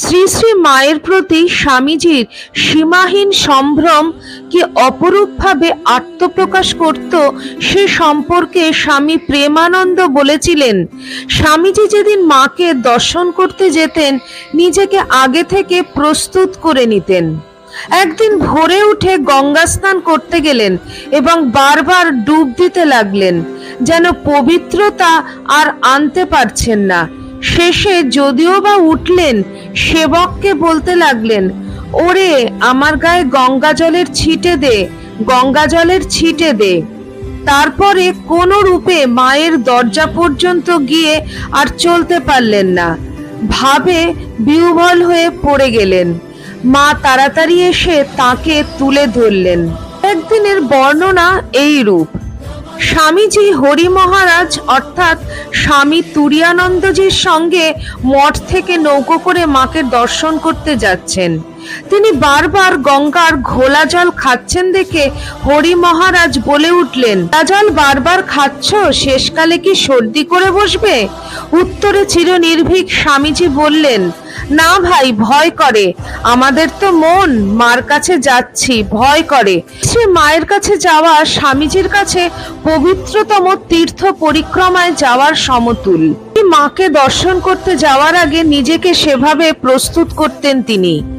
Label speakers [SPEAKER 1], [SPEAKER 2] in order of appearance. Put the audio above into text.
[SPEAKER 1] শ্রী শ্রী মায়ের প্রতি স্বামীজির সীমাহীন সম্ভ্রম কি অপরূপভাবে আত্মপ্রকাশ করত, সে সম্পর্কে স্বামী প্রেমানন্দ বলেছিলেন। স্বামীজি যেদিন মাকে দর্শন করতে যেতেন, নিজেকে আগে থেকে প্রস্তুত করে নিতেন। একদিন ভোরে উঠে গঙ্গা স্নান করতে গেলেন এবং বারবার ডুব দিতে লাগলেন, যেন পবিত্রতা আর আনতে পারছেন না। শেষে যদিও বা উঠলেন সেবককে বলতে লাগলেন, ওরে, আমার গায়ে গঙ্গা জলের ছিটে দে, গঙ্গা জলের ছিটে দে। তারপরে কোনো রূপে মায়ের দরজা পর্যন্ত গিয়ে আর চলতে পারলেন না। ভাবে বিহ্বল হয়ে পড়ে গেলেন। মা তাড়াতাড়ি এসে তাকে তুলে ধরলেন। একদিনের বর্ণনা এই রূপ। স্বামীজি হরি মহারাজ অর্থাৎ স্বামী তুরিয়ানন্দজির সঙ্গে মঠ থেকে নৌকো করে মাকে দর্শন করতে যাচ্ছেন। তিনি বারবার গঙ্গার ঘোলা জল খাচ্ছেন দেখে হরি মহারাজ বলে উঠলেন "তা জল বারবার খাচ্ছ? শেষকালে কি সর্দি করে বসবে? উত্তরে চির নির্ভীক স্বামীজি বললেন না ভাই, ভয় করে। আমাদের তো মন, মার কাছে যাচ্ছি, ভয় করে। সে মায়ের কাছে যাওয়া স্বামীজির কাছে পবিত্রতম তীর্থ পরিক্রমায় যাওয়ার সমতুল। মাকে দর্শন করতে যাওয়ার আগে নিজেকে সেভাবে প্রস্তুত করতেন তিনি।